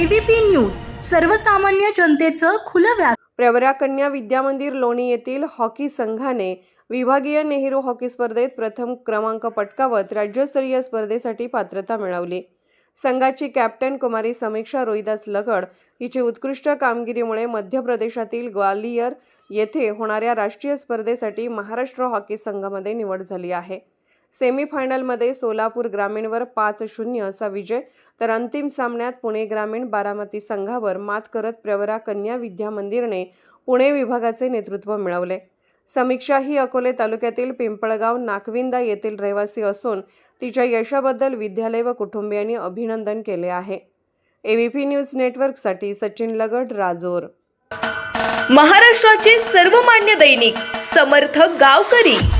ABP news सर्वसामान्य जनतेचं खुलं व्यास प्रवरा कन्या विद्यामंदिर लोणी येथील हॉकी संघाने विभागीय नेहरू हॉकी स्पर्धेत प्रथम क्रमांक पटकावत राज्यस्तरीय स्पर्धेसाठी पात्रता मिळवली. संघाची कॅप्टन कुमारी समीक्षा रोहिदास लगड हिची उत्कृष्ट कामगिरीमुळे मध्य प्रदेशातील ग्वालियर येथे होणाऱ्या राष्ट्रीय स्पर्धेसाठी महाराष्ट्र हॉकी संघामध्ये निवड झाली आहे. सेमीफायनलमध्ये सोलापूर ग्रामीणवर पाच शून्य असा विजय तर अंतिम सामन्यात पुणे ग्रामीण बारामती संघावर मात करत प्रवरा कन्या विद्या मंदिरने पुणे विभागाचे नेतृत्व मिळवले. समीक्षा ही अकोले तालुक्यातील पिंपळगाव नाकविंदा येथील रहिवासी असून तिच्या यशाबद्दल विद्यालय व कुटुंबियांनी अभिनंदन केले आहे. एबीपी न्यूज नेटवर्कसाठी सचिन लगड राजोर. महाराष्ट्राचे सर्वमान्य दैनिक समर्थ गावकरी.